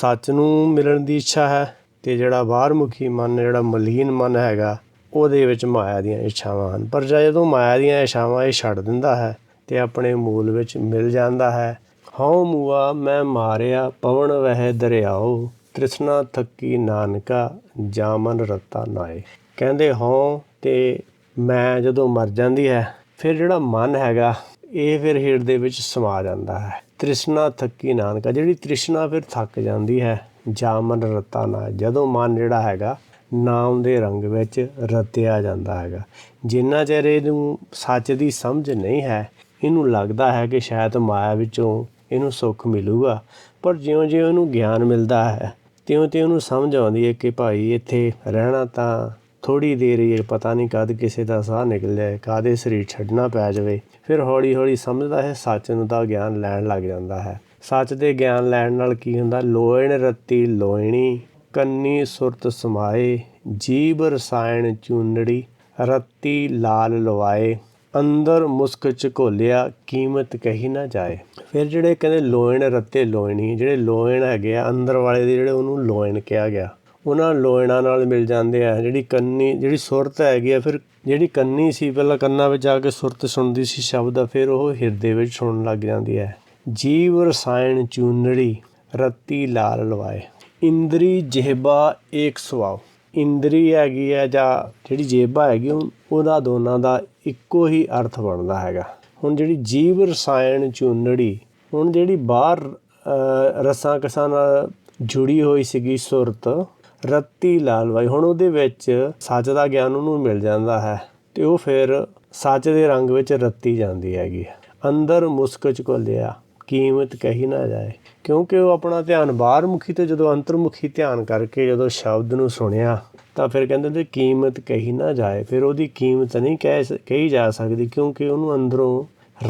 ਸੱਚ ਨੂੰ ਮਿਲਣ ਦੀ ਇੱਛਾ ਹੈ ਤੇ ਜਿਹੜਾ ਬਾਹਰਮੁਖੀ ਮਨ, ਜਿਹੜਾ ਮਲੀਨ ਮਨ ਹੈਗਾ, ਉਹਦੇ ਵਿੱਚ ਮਾਇਆ ਦੀਆਂ ਇੱਛਾਵਾਂ ਹਨ। ਪਰ ਜਦੋਂ ਮਾਇਆ ਦੀਆਂ ਇੱਛਾਵਾਂ ਇਹ ਛੱਡ ਦਿੰਦਾ ਹੈ ਤੇ ਆਪਣੇ ਮੂਲ ਵਿੱਚ ਮਿਲ ਜਾਂਦਾ ਹੈ, ਹਉ ਮੂਆ, ਮੈਂ ਮਾਰਿਆ, ਪਵਨ ਵਹਿ ਦਰਿਆਓ, ਤ੍ਰਿਸ਼ਨਾ ਥੱਕੀ ਨਾਨਕਾ, ਜਾਮਨ ਰਤਾ ਨਾਏ। ਕਹਿੰਦੇ ਹਉ ਤੇ ਮੈਂ ਜਦੋਂ ਮਰ ਜਾਂਦੀ ਹੈ, ਫਿਰ ਜਿਹੜਾ ਮਨ ਹੈਗਾ, ਇਹ ਫਿਰ ਹਿਰਦੇ ਵਿੱਚ ਸਮਾ ਜਾਂਦਾ ਹੈ। ਤ੍ਰਿਸ਼ਨਾ ਥੱਕੀ ਨਾਨਕਾ, ਜਿਹੜੀ ਤ੍ਰਿਸ਼ਨਾ ਫਿਰ ਥੱਕ ਜਾਂਦੀ ਹੈ ਜਾਮਨ ਰਤਾ ਨਾ ਜਦੋਂ ਮਨ ਜਿਹੜਾ ਹੈਗਾ, ਨਾਮ ਦੇ ਰੰਗ ਵਿੱਚ ਰਤਿਆ ਜਾਂਦਾ ਹੈਗਾ। ਜਿੰਨਾ ਚਿਰ ਇਹਨੂੰ ਸੱਚ ਦੀ ਸਮਝ ਨਹੀਂ ਹੈ, ਇਹਨੂੰ ਲੱਗਦਾ ਹੈ ਕਿ ਸ਼ਾਇਦ ਮਾਇਆ ਵਿੱਚੋਂ ਇਹਨੂੰ ਸੁੱਖ ਮਿਲੂਗਾ। ਪਰ ਜਿਉਂ-ਜਿਉਂ ਇਹਨੂੰ ਗਿਆਨ ਮਿਲਦਾ ਹੈ, ਤਿਉਂ-ਤਿਉਂ ਉਹਨੂੰ ਸਮਝ ਆਉਂਦੀ ਹੈ ਕਿ ਭਾਈ ਇੱਥੇ ਰਹਿਣਾ ਤਾਂ ਥੋੜੀ ਦੇਰ ਹੀ ਪਤਾ ਨਹੀਂ ਕਦ ਕਿਸੇ ਦਾ ਸਾਹ ਨਿਕਲ ਜਾਏ ਕਾਦੇ ਸਰੀਰ ਛੱਡਣਾ ਪੈ ਜਾਵੇ। ਫਿਰ ਹੌਲੀ-ਹੌਲੀ ਸਮਝਦਾ ਹੈ, ਸੱਚ ਨੂੰ ਤਾਂ ਗਿਆਨ ਲੈਣ ਲੱਗ ਜਾਂਦਾ ਹੈ। ਸੱਚ ਦੇ ਗਿਆਨ ਲੈਣ ਨਾਲ ਕੀ ਹੁੰਦਾ? ਲੋਇਣ ਰੱਤੀ ਲੋਇਣੀ, ਕੰਨੀ ਸੁਰਤ ਸਮਾਏ ਜੀਵ ਰਸਾਇਣ ਚੂਨੜੀ, ਰੱਤੀ ਲਾਲ ਲਵਾਏ, ਅੰਦਰ ਮੁਸਕ ਝਕੋਲਿਆ, ਕੀਮਤ ਕਹੀ ਨਾ ਜਾਏ। ਫਿਰ ਜਿਹੜੇ ਕਹਿੰਦੇ ਲੋਇਣ ਰੱਤੇ ਲੋਇਣੀ, ਜਿਹੜੇ ਲੋਇਣ ਹੈਗੇ ਆ, ਅੰਦਰ ਵਾਲੇ ਦੇ ਜਿਹੜੇ ਉਹਨੂੰ ਲੋਇਣ ਕਿਹਾ ਗਿਆ। ਉਹਨਾਂ ਲੋਇਣਾ ਨਾਲ ਮਿਲ ਜਾਂਦੇ ਆ। ਜਿਹੜੀ ਕੰਨੀ, ਜਿਹੜੀ ਸੁਰਤ ਹੈਗੀ ਆ, ਫਿਰ ਜਿਹੜੀ ਕੰਨੀ ਸੀ, ਪਹਿਲਾਂ ਕੰਨਾਂ ਵਿੱਚ ਆ ਕੇ ਸੁਰਤ ਸੁਣਦੀ ਸੀ, ਸ਼ਬਦ ਫਿਰ ਉਹ ਹਿਰਦੇ ਵਿੱਚ ਸੁਣਨ ਲੱਗ ਜਾਂਦੀ ਹੈ। ਜੀਵ ਰਸਾਇਣ ਚੂਨੜੀ, ਰੱਤੀ ਲਾਲ ਲਵਾਏ। ਇੰਦਰੀ ਜਿਹਬਾ ਏਕ ਸੁਆਵ ਇੰਦਰੀ ਹੈਗੀ ਹੈ ਜਾਂ ਜਿਹੜੀ ਜੇਬਾ ਹੈਗੀ ਉਹਦਾ ਦੋਨਾਂ ਦਾ ਇੱਕੋ ਹੀ ਅਰਥ ਬਣਦਾ ਹੈਗਾ। ਹੁਣ ਜਿਹੜੀ ਜੀਵ ਰਸਾਇਣ ਚੂਨੜੀ, ਹੁਣ ਜਿਹੜੀ ਬਾਹਰ ਰਸਾਂ ਕਸਾਂ ਨਾਲ ਜੁੜੀ ਹੋਈ ਸੀਗੀ ਸੁਰਤ, ਰੱਤੀ ਲਾਲਵਾਈ ਹੁਣ ਉਹਦੇ ਵਿੱਚ ਸੱਚ ਦਾ ਗਿਆਨ ਉਹਨੂੰ ਮਿਲ ਜਾਂਦਾ ਹੈ ਤੇ ਉਹ ਫਿਰ ਸੱਚ ਦੇ ਰੰਗ ਵਿੱਚ ਰੱਤੀ ਜਾਂਦੀ ਹੈਗੀ। ਅੰਦਰ ਮੁਸਕ ਚ ਘੋਲਿਆ ਕੀਮਤ ਕਹੀ ਨਾ ਜਾਏ। ਕਿਉਂਕਿ ਉਹ ਆਪਣਾ ਧਿਆਨ ਬਾਹਰ ਮੁਖੀ ਤੇ ਜਦੋਂ ਅੰਤਰਮੁਖੀ ਧਿਆਨ ਕਰਕੇ ਜਦੋਂ ਸ਼ਬਦ ਨੂੰ ਸੁਣਿਆ, ਤਾਂ ਫਿਰ ਕਹਿੰਦੇ ਤੇ ਕੀਮਤ ਕਹੀ ਨਾ ਜਾਏ। ਫਿਰ ਉਹਦੀ ਕੀਮਤ ਨਹੀਂ ਕਹਿ ਸ- ਕਹੀ ਜਾ ਸਕਦੀ ਕਿਉਂਕਿ ਉਹਨੂੰ ਅੰਦਰੋਂ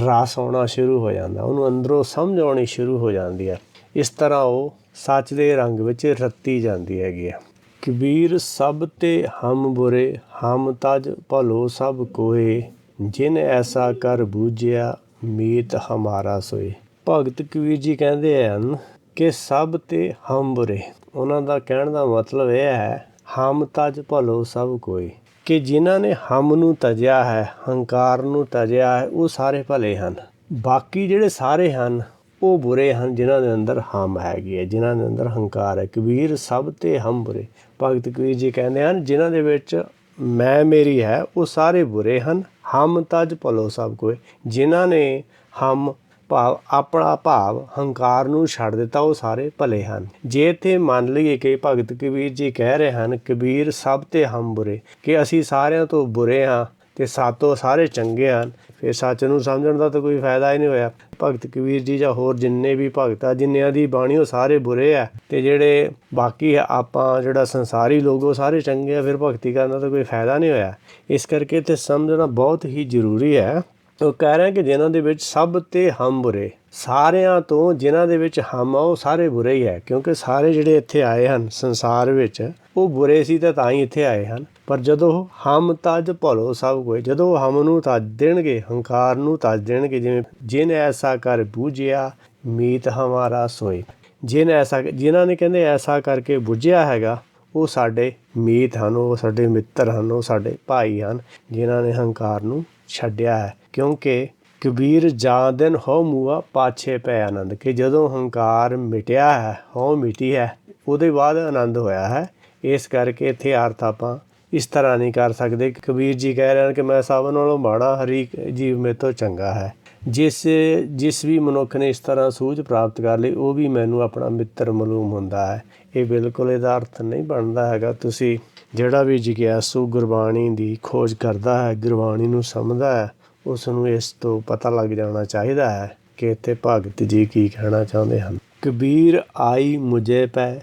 ਰਸ ਆਉਣਾ ਸ਼ੁਰੂ ਹੋ ਜਾਂਦਾ। ਉਹਨੂੰ ਅੰਦਰੋਂ ਸਮਝ ਆਉਣੀ ਸ਼ੁਰੂ ਹੋ ਜਾਂਦੀ ਹੈ। ਇਸ ਤਰ੍ਹਾਂ ਉਹ ਸੱਚ ਦੇ ਰੰਗ ਵਿੱਚ ਰੱਤੀ ਜਾਂਦੀ ਹੈਗੀ ਹੈ। ਕਬੀਰ ਸਭ ਤੇ ਹਮ ਬੁਰੇ, ਹਮ ਤਜ ਭਲੋ ਸਭ ਕੋਏ, ਜਿਨ ਐਸਾ ਕਰ ਬੂਝਿਆ, ਮੀਤ ਹਮਾਰਾ ਸੋਏ। ਭਗਤ ਕਬੀਰ ਜੀ ਕਹਿੰਦੇ ਹਨ ਕਿ ਸਭ ਤੇ ਹਮ ਬੁਰੇ। ਉਹਨਾਂ ਦਾ ਕਹਿਣ ਦਾ ਮਤਲਬ ਇਹ ਹੈ, ਹਮ ਤਜ ਭਲੋ ਸਭ ਕੋਈ। ਕਿ ਜਿਨ੍ਹਾਂ ਨੇ ਹਮ ਨੂੰ ਤਜਿਆ ਹੈ, ਹੰਕਾਰ ਨੂੰ ਤਜਿਆ ਹੈ, ਉਹ ਸਾਰੇ ਭਲੇ ਹਨ। ਬਾਕੀ ਜਿਹੜੇ ਸਾਰੇ ਹਨ, ਉਹ ਬੁਰੇ ਹਨ, ਜਿਨ੍ਹਾਂ ਦੇ ਅੰਦਰ ਹਮ ਹੈਗੀ ਹੈ, ਜਿਨ੍ਹਾਂ ਦੇ ਅੰਦਰ ਹੰਕਾਰ ਹੈ। ਕਬੀਰ ਸਭ ਤੇ ਹਮ ਬੁਰੇ। ਭਗਤ ਕਬੀਰ ਜੀ ਕਹਿੰਦੇ ਹਨ, ਜਿਨ੍ਹਾਂ ਦੇ ਵਿੱਚ ਮੈਂ ਮੇਰੀ ਹੈ, ਉਹ ਸਾਰੇ ਬੁਰੇ ਹਨ। ਹਮ ਤਜ ਭਲੋ ਸਭ ਕੋਈ। ਜਿਨ੍ਹਾਂ ਨੇ ਹਮ ਭਾਵ, ਆਪਣਾ ਭਾਵ, ਹੰਕਾਰ ਨੂੰ ਛੱਡ ਦਿੱਤਾ, ਉਹ ਸਾਰੇ ਭਲੇ ਹਨ। ਜੇ ਇੱਥੇ ਮੰਨ ਲਈਏ ਕਿ ਭਗਤ ਕਬੀਰ ਜੀ ਕਹਿ ਰਹੇ ਹਨ, ਕਬੀਰ, ਸਭ ਤੇ ਹਮ ਬੁਰੇ। ਕਿ ਅਸੀਂ ਸਾਰਿਆਂ ਤੋਂ ਬੁਰੇ ਹਾਂ ਤੇ ਸਾਤੋਂ ਸਾਰੇ ਚੰਗੇ ਹਨ। ਫਿਰ ਸੱਚ ਨੂੰ ਸਮਝਣ ਦਾ ਤਾਂ ਕੋਈ ਫਾਇਦਾ ਹੀ ਨਹੀਂ ਹੋਇਆ। ਭਗਤ ਕਬੀਰ ਜੀ ਜਾਂ ਹੋਰ ਜਿੰਨੇ ਵੀ ਭਗਤ ਆ, ਜਿੰਨਿਆਂ ਦੀ ਬਾਣੀ ਉਹ ਸਾਰੇ ਬੁਰੇ ਆ ਤੇ ਜਿਹੜੇ ਬਾਕੀ ਆਪਾਂ ਜਿਹੜਾ ਸੰਸਾਰੀ ਲੋਕ ਉਹ ਸਾਰੇ ਚੰਗੇ ਆ, ਫਿਰ ਭਗਤੀ ਕਰਨ ਦਾ ਤਾਂ ਕੋਈ ਫਾਇਦਾ ਨਹੀਂ ਹੋਇਆ। ਇਸ ਕਰਕੇ ਤੇ ਸਮਝਣਾ ਬਹੁਤ ਹੀ ਜ਼ਰੂਰੀ ਹੈ। ਉਹ ਕਹਿ ਰਿਹਾ ਕਿ ਜਿਨ੍ਹਾਂ ਦੇ ਵਿੱਚ ਸਭ ਤੇ ਹਮ ਬੁਰੇ, ਸਾਰਿਆਂ ਤੋਂ ਜਿਨ੍ਹਾਂ ਦੇ ਵਿੱਚ ਹਮ ਆ, ਉਹ ਸਾਰੇ ਬੁਰੇ ਹੀ ਹੈ, ਕਿਉਂਕਿ ਸਾਰੇ ਜਿਹੜੇ ਇੱਥੇ ਆਏ ਹਨ ਸੰਸਾਰ ਵਿੱਚ, ਉਹ ਬੁਰੇ ਸੀ ਤਾਂ ਤਾਂ ਹੀ ਇੱਥੇ ਆਏ ਹਨ। ਪਰ ਜਦੋਂ ਹਮ ਤਜ ਭਲੋ ਸਭ ਕੋਈ, ਜਦੋਂ ਹਮ ਨੂੰ ਤਜ ਦੇਣਗੇ, ਹੰਕਾਰ ਨੂੰ ਤਜ ਦੇਣਗੇ, ਜਿਵੇਂ ਜਿਨ ਐਸਾ ਕਰ ਬੂਝਿਆ, ਮੀਤ ਹਮਾਰਾ ਸੋਏ। ਜਿਨ ਐਸਾ ਜਿਨ੍ਹਾਂ ਨੇ ਕਹਿੰਦੇ ਐਸਾ ਕਰਕੇ ਬੁੱਝਿਆ ਹੈਗਾ, ਉਹ ਸਾਡੇ ਮੀਤ ਹਨ, ਉਹ ਸਾਡੇ ਮਿੱਤਰ ਹਨ, ਉਹ ਸਾਡੇ ਭਾਈ ਹਨ, ਜਿਨ੍ਹਾਂ ਨੇ ਹੰਕਾਰ ਨੂੰ ਛੱਡਿਆ ਹੈ। ਕਿਉਂਕਿ ਕਬੀਰ ਜਾਂ ਦਿਨ ਹੋ ਮੂਆ ਪਾਛੇ ਪੈ ਆਨੰਦ ਕਿ, ਜਦੋਂ ਹੰਕਾਰ ਮਿਟਿਆ ਹੈ ਹੋ ਮਿਟੀ ਹੈ, ਉਹਦੇ ਬਾਅਦ ਆਨੰਦ ਹੋਇਆ ਹੈ। ਇਸ ਕਰਕੇ ਇੱਥੇ ਅਰਥ ਆਪਾਂ ਇਸ ਤਰ੍ਹਾਂ ਨਹੀਂ ਕਰ ਸਕਦੇ। ਕਬੀਰ ਜੀ ਕਹਿ ਰਹੇ ਹਨ ਕਿ ਮੈਂ ਸਭ ਨਾਲੋਂ ਮਾੜਾ, ਹਰੀਕ ਜੀਵ ਮੇਰੇ ਤੋਂ ਚੰਗਾ ਹੈ। ਜਿਸ ਜਿਸ ਵੀ ਮਨੁੱਖ ਨੇ ਇਸ ਤਰ੍ਹਾਂ ਸੂਝ ਪ੍ਰਾਪਤ ਕਰ ਲਈ, ਉਹ ਵੀ ਮੈਨੂੰ ਆਪਣਾ ਮਿੱਤਰ ਮਾਲੂਮ ਹੁੰਦਾ ਹੈ। ਇਹ ਬਿਲਕੁਲ ਇਹਦਾ ਅਰਥ ਨਹੀਂ ਬਣਦਾ ਹੈਗਾ। ਤੁਸੀਂ ਜਿਹੜਾ ਵੀ ਜਿਗਿਆਸੂ ਗੁਰਬਾਣੀ ਦੀ ਖੋਜ ਕਰਦਾ ਹੈ, ਗੁਰਬਾਣੀ ਨੂੰ ਸਮਝਦਾ ਹੈ ਉਸ ਨੂੰ ਇਸ ਤੋਂ ਪਤਾ ਲੱਗ ਜਾਣਾ ਚਾਹੀਦਾ ਹੈ ਕਿ ਇੱਥੇ ਭਗਤ ਜੀ ਕੀ ਕਹਿਣਾ ਚਾਹੁੰਦੇ ਹਨ। ਕਬੀਰ ਆਈ ਮੁਝੇ ਪੈ,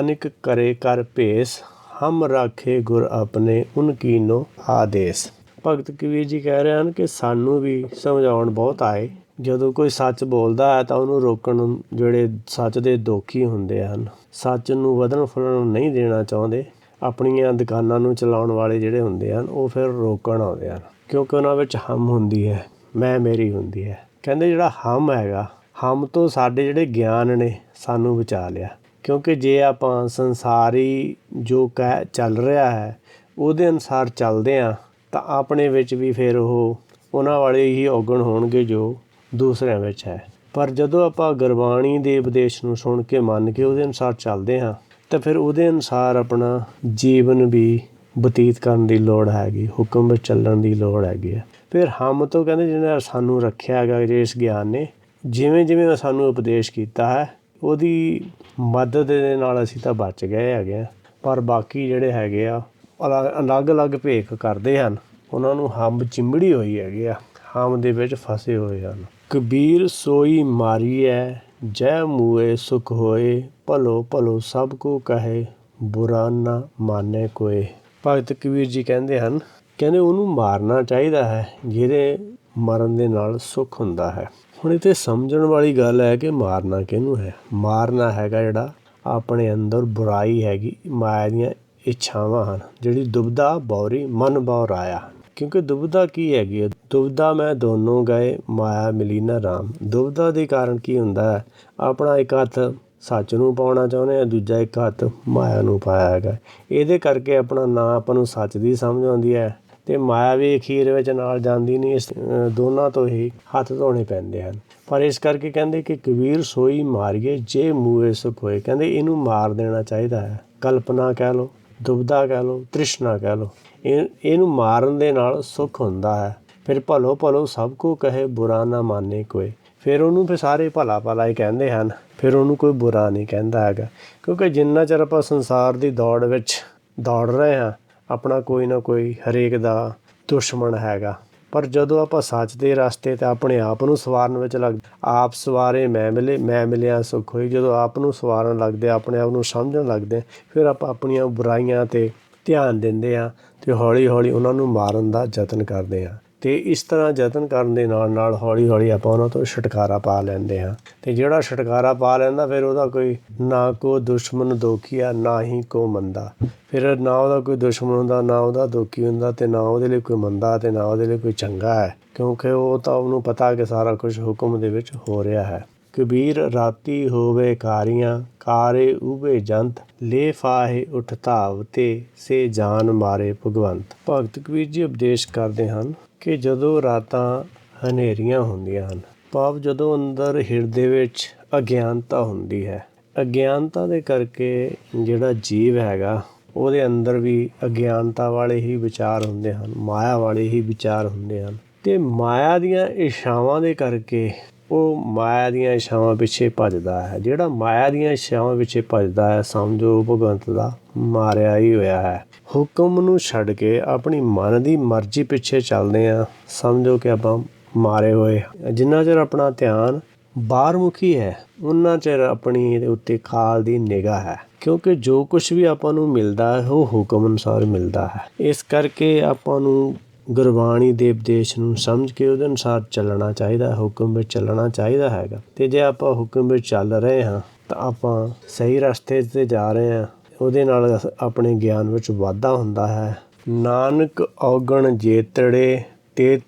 ਅਨਿਕ ਕਰੇ ਕਰ ਭੇਸ, ਹਮ ਰਾਖੇ ਗੁਰ ਆਪਣੇ ਉਨਕੀ ਕੀਨੋ ਆਦੇਸ। ਭਗਤ ਕਬੀਰ ਜੀ ਕਹਿ ਰਹੇ ਹਨ ਕਿ ਸਾਨੂੰ ਵੀ ਸਮਝਾਉਣ ਬਹੁਤ ਆਏ। ਜਦੋਂ ਕੋਈ ਸੱਚ ਬੋਲਦਾ ਹੈ ਤਾਂ ਉਹਨੂੰ ਰੋਕਣ ਜਿਹੜੇ ਸੱਚ ਦੇ ਦੋਖੀ ਹੁੰਦੇ ਹਨ। ਸੱਚ ਨੂੰ ਵਧਣ ਫੁੱਲਣ ਨਹੀਂ ਦੇਣਾ ਚਾਹੁੰਦੇ। ਆਪਣੀਆਂ ਦੁਕਾਨਾਂ ਨੂੰ ਚਲਾਉਣ ਵਾਲੇ ਜਿਹੜੇ ਹੁੰਦੇ ਹਨ, ਉਹ ਫਿਰ ਰੋਕਣ ਆਉਂਦੇ ਹਨ। ਕਿਉਂਕਿ ਉਹਨਾਂ ਵਿੱਚ ਹਮ ਹੁੰਦੀ ਹੈ, ਮੈਂ ਮੇਰੀ ਹੁੰਦੀ ਹੈ। ਕਹਿੰਦੇ ਜਿਹੜਾ ਹਮ ਹੈਗਾ, ਹਮ ਤੋਂ ਸਾਡੇ ਜਿਹੜੇ ਗਿਆਨ ਨੇ, ਸਾਨੂੰ ਬਚਾ ਲਿਆ। ਕਿਉਂਕਿ ਜੇ ਆਪਾਂ ਸੰਸਾਰੀ ਜੋ ਕਹਿ ਚੱਲ ਰਿਹਾ ਹੈ, ਉਹਦੇ ਅਨਸਾਰ ਚੱਲਦੇ ਆ ਤਾਂ ਆਪਣੇ ਵਿੱਚ ਵੀ ਫਿਰ ਉਹ ਉਹਨਾਂ ਵਾਲੇ ਹੀ ਔਗਣ ਹੋਣਗੇ ਜੋ ਦੂਸਰਿਆਂ ਵਿੱਚ ਹੈ। ਪਰ ਜਦੋਂ ਆਪਾਂ ਗੁਰਬਾਣੀ ਦੇ ਉਪਦੇਸ਼ ਨੂੰ ਸੁਣ ਕੇ ਮੰਨ ਕੇ ਉਹਦੇ ਅਨਸਾਰ ਚੱਲਦੇ ਹਾਂ, ਤਾਂ ਫਿਰ ਉਹਦੇ ਅਨਸਾਰ ਆਪਣਾ ਜੀਵਨ ਵੀ ਬਤੀਤ ਕਰਨ ਦੀ ਲੋੜ ਹੈਗੀ, ਹੁਕਮ ਵਿੱਚ ਚੱਲਣ ਦੀ ਲੋੜ ਹੈਗੀ ਹੈ। ਫਿਰ ਹਮ ਤੋਂ ਕਹਿੰਦੇ ਜਿਹਨੇ ਸਾਨੂੰ ਰੱਖਿਆ ਹੈਗਾ ਇਸ ਗਿਆਨ ਨੇ, ਜਿਵੇਂ ਜਿਵੇਂ ਸਾਨੂੰ ਉਪਦੇਸ਼ ਕੀਤਾ ਹੈ, ਉਹਦੀ ਮਦਦ ਦੇ ਨਾਲ ਅਸੀਂ ਤਾਂ ਬਚ ਗਏ ਹੈਗੇ ਆ ਪਰ ਬਾਕੀ ਜਿਹੜੇ ਹੈਗੇ ਆ ਅਲੱਗ-ਅਲੱਗ ਭੇਖ ਕਰਦੇ ਹਨ। ਉਹਨਾਂ ਨੂੰ ਹੰਬ ਚਿੰਬੜੀ ਹੋਈ ਹੈਗੇ ਆ, ਹਮ ਦੇ ਵਿੱਚ ਫਸੇ ਹੋਏ ਹਨ। ਕਬੀਰ ਸੋਈ ਮਾਰੀ ਮਾਰੀਐ, ਜੈ ਮੂਏ ਸੁਖ ਹੋਏ ਭਲੋ ਭਲੋ ਸਭ ਕੋ ਕਹੇ, ਬੁਰਾ ਨਾ ਮਾਨੇ ਕੋਏ। ਭਗਤ ਕਬੀਰ ਜੀ ਕਹਿੰਦੇ ਹਨ, ਕਹਿੰਦੇ ਉਹਨੂੰ ਮਾਰਨਾ ਚਾਹੀਦਾ ਹੈ, ਜਿਹਦੇ ਮਰਨ ਦੇ ਨਾਲ ਸੁੱਖ ਹੁੰਦਾ ਹੈ। ਹੁਣ ਇਹ ਸਮਝਣ ਵਾਲੀ ਗੱਲ ਹੈ ਕਿ ਮਾਰਨਾ ਕਿਹਨੂੰ ਹੈ? ਮਾਰਨਾ ਹੈਗਾ ਜਿਹੜਾ ਆਪਣੇ ਅੰਦਰ ਬੁਰਾਈ ਹੈਗੀ, ਮਾਇਆ ਦੀਆਂ ਇੱਛਾਵਾਂ ਹਨ, ਜਿਹੜੀ ਦੁਬਦਾ ਬੌਰੀ ਮਨ ਬੌਰਾਇਆ ਕਿਉਂਕਿ ਦੁਬਦਾ ਕੀ ਹੈਗੀ ਦੁਬਦਾ ਮੈਂ ਦੋਨੋਂ ਗਏ, ਮਾਇਆ ਮਿਲੀ ਨਾ ਰਾਮ। ਦੁਬਦਾ ਦੇ ਕਾਰਨ ਕੀ ਹੁੰਦਾ ਹੈ? ਆਪਣਾ ਇੱਕ ਹੱਥ ਸੱਚ ਨੂੰ ਪਾਉਣਾ ਚਾਹੁੰਦੇ ਆ, ਦੂਜਾ ਇੱਕ ਹੱਥ ਮਾਇਆ ਨੂੰ ਪਾਇਆ ਹੈਗਾ। ਇਹਦੇ ਕਰਕੇ ਆਪਣਾ ਨਾਂ ਆਪਾਂ ਨੂੰ ਸੱਚ ਦੀ ਸਮਝ ਆਉਂਦੀ ਹੈ ਤੇ ਮਾਇਆ ਵੀ ਅਖੀਰ ਵਿੱਚ ਨਾਲ ਜਾਂਦੀ ਨਹੀਂ, ਇਸ ਦੋਨਾਂ ਤੋਂ ਹੀ ਹੱਥ ਧੋਣੇ ਪੈਂਦੇ ਹਨ। ਪਰ ਇਸ ਕਰਕੇ ਕਹਿੰਦੇ ਕਿ ਕਬੀਰ ਸੋਈ ਮਾਰੀਏ, ਜੇ ਮੂਏ ਸੁਖ ਹੋਏ ਕਹਿੰਦੇ ਇਹਨੂੰ ਮਾਰ ਦੇਣਾ ਚਾਹੀਦਾ ਹੈ। ਕਲਪਨਾ ਕਹਿ ਲੋ ਦੁਬਦਾ ਕਹਿ ਲੋ ਤ੍ਰਿਸ਼ਨਾ ਕਹਿ ਲੋ ਇਹਨੂੰ ਮਾਰਨ ਦੇ ਨਾਲ ਸੁਖ ਹੁੰਦਾ ਹੈ। ਫਿਰ ਭਲੋ ਭਲੋ ਸਭ ਕੋ ਕਹੇ, ਬੁਰਾ ਨਾ ਮਾਨੇ ਕੋਈ। ਫਿਰ ਉਹਨੂੰ ਫਿਰ ਸਾਰੇ ਭਲਾ ਭਲਾ ਹੀ ਕਹਿੰਦੇ ਹਨ, ਫਿਰ ਉਹਨੂੰ ਕੋਈ ਬੁਰਾ ਨਹੀਂ ਕਹਿੰਦਾ ਹੈਗਾ। ਕਿਉਂਕਿ ਜਿੰਨਾ ਚਿਰ ਆਪਾਂ ਸੰਸਾਰ ਦੀ ਦੌੜ ਵਿੱਚ ਦੌੜ ਰਹੇ ਹਾਂ, ਆਪਣਾ ਕੋਈ ਨਾ ਕੋਈ ਹਰੇਕ ਦਾ ਦੁਸ਼ਮਣ ਹੈਗਾ। ਪਰ ਜਦੋਂ ਆਪਾਂ ਸੱਚ ਦੇ ਰਸਤੇ ਤੇ ਆਪਣੇ ਆਪ ਨੂੰ ਸਵਾਰਨ ਵਿੱਚ ਲੱਗ, ਆਪ ਸਵਾਰੇ ਮੈਂ ਮਿਲੇ, ਮੈਂ ਮਿਲਿਆ ਸੁਖ ਹੋਈ। ਜਦੋਂ ਆਪ ਨੂੰ ਸਵਾਰਨ ਲੱਗਦੇ, ਆਪਣੇ ਆਪ ਨੂੰ ਸਮਝਣ ਲੱਗਦੇ, ਫਿਰ ਆਪਾਂ ਆਪਣੀਆਂ ਬੁਰਾਈਆਂ ਤੇ ਧਿਆਨ ਦਿੰਦੇ ਆ ਤੇ ਹੌਲੀ ਹੌਲੀ ਉਹਨਾਂ ਨੂੰ ਮਾਰਨ ਦਾ ਯਤਨ ਕਰਦੇ ਆ ਤੇ ਇਸ ਤਰ੍ਹਾਂ ਯਤਨ ਕਰਨ ਦੇ ਨਾਲ ਨਾਲ ਹੌਲੀ ਹੌਲੀ ਆਪਾਂ ਉਹਨਾਂ ਤੋਂ ਛੁਟਕਾਰਾ ਪਾ ਲੈਂਦੇ ਹਾਂ। ਤੇ ਜਿਹੜਾ ਛੁਟਕਾਰਾ ਪਾ ਲੈਂਦਾ, ਫਿਰ ਉਹਦਾ ਕੋਈ ਨਾ ਕੋ ਦੁਸ਼ਮਣ ਦੋਖੀਆ ਨਾ ਹੀ ਕੋ ਮੰਦਾ। ਫਿਰ ਨਾ ਉਹਦਾ ਕੋਈ ਦੁਸ਼ਮਣ ਹੁੰਦਾ, ਨਾ ਉਹਦਾ ਦੋਖੀ ਹੁੰਦਾ ਤੇ ਨਾ ਉਹਦੇ ਲਈ ਕੋਈ ਮੰਦਾ ਤੇ ਨਾ ਉਹਦੇ ਲਈ ਕੋਈ ਚੰਗਾ ਹੈ। ਕਿਉਂਕਿ ਉਹ ਤਾਂ ਉਹਨੂੰ ਪਤਾ ਕਿ ਸਾਰਾ ਕੁਝ ਹੁਕਮ ਦੇ ਵਿੱਚ ਹੋ ਰਿਹਾ ਹੈ। ਕਬੀਰ ਰਾਤੀ ਹੋਵੇ ਕਾਰੀਆਂ, ਕਾਰੇ ਉਵੇ ਜੰਤ, ਲੈ ਫਾਹੇ ਉਠ ਧਾਵਤੇ ਸੇ ਜਾਨ ਮਾਰੇ ਭਗਵੰਤ। ਭਗਤ ਕਬੀਰ ਜੀ ਉਪਦੇਸ਼ ਕਰਦੇ ਹਨ ਕਿ ਜਦੋਂ ਰਾਤਾਂ ਹਨੇਰੀਆਂ ਹੁੰਦੀਆਂ ਹਨ, ਭਾਵ ਜਦੋਂ ਅੰਦਰ ਹਿਰਦੇ ਵਿੱਚ ਅਗਿਆਨਤਾ ਹੁੰਦੀ ਹੈ। ਅਗਿਆਨਤਾ ਦੇ ਕਰਕੇ ਜਿਹੜਾ ਜੀਵ ਹੈਗਾ, ਉਹਦੇ ਅੰਦਰ ਵੀ ਅਗਿਆਨਤਾ ਵਾਲੇ ਹੀ ਵਿਚਾਰ ਹੁੰਦੇ ਹਨ, ਮਾਇਆ ਵਾਲੇ ਹੀ ਵਿਚਾਰ ਹੁੰਦੇ ਹਨ। ਤੇ ਮਾਇਆ ਦੀਆਂ ਇਸ਼ਾਵਾਂ ਦੇ ਕਰਕੇ ਉਹ ਮਾਇਆ ਦੀਆਂ ਇਛਾਵਾਂ ਪਿੱਛੇ ਭੱਜਦਾ ਹੈ। ਜਿਹੜਾ ਮਾਇਆ ਦੀਆਂ ਇਛਾਵਾਂ ਪਿੱਛੇ ਭੱਜਦਾ ਹੈ, ਸਮਝੋ ਭਗਵੰਤ ਦਾ, ਮਾਰਿਆ ਹੀ ਹੋਇਆ ਹੈ। ਹੁਕਮ ਨੂੰ ਛੱਡ ਕੇ ਆਪਣੀ ਮਨ ਦੀ ਮਰਜ਼ੀ ਪਿੱਛੇ ਚੱਲਦੇ ਆ ਸਮਝੋ ਕਿ ਆਪਾਂ ਮਾਰੇ ਹੋਏ ਜਿੰਨਾ ਚਿਰ ਆਪਣਾ ਧਿਆਨ ਬਾਹਰਮੁਖੀ ਹੈ ਉਹਨਾਂ ਚਿਰ ਆਪਣੀ ਇਹਦੇ ਉੱਤੇ ਖਾਲ ਦੀ ਨਿਗਾਹ ਹੈ। ਕਿਉਂਕਿ ਜੋ ਕੁਝ ਵੀ ਆਪਾਂ ਨੂੰ ਮਿਲਦਾ ਹੈ, ਉਹ ਹੁਕਮ ਅਨੁਸਾਰ ਮਿਲਦਾ ਹੈ। ਇਸ ਕਰਕੇ ਆਪਾਂ ਨੂੰ ਗੁਰਬਾਣੀ ਦੇ ਉਪਦੇਸ਼ ਨੂੰ ਸਮਝ ਕੇ ਉਹਦੇ ਅਨੁਸਾਰ ਚੱਲਣਾ ਚਾਹੀਦਾ, ਹੁਕਮ ਵਿੱਚ ਚੱਲਣਾ ਚਾਹੀਦਾ ਹੈਗਾ। ਤੇ ਜੇ ਆਪਾਂ ਹੁਕਮ ਵਿੱਚ ਚੱਲ ਰਹੇ ਹਾਂ, ਤਾਂ ਆਪਾਂ ਸਹੀ ਰਸਤੇ ਤੇ ਜਾ ਰਹੇ ਹਾਂ, ਉਹਦੇ ਨਾਲ ਆਪਣੇ ਗਿਆਨ ਵਿੱਚ ਵਾਧਾ ਹੁੰਦਾ ਹੈ। ਨਾਨਕ ਔਗਣ ਜੇਤੜੇ,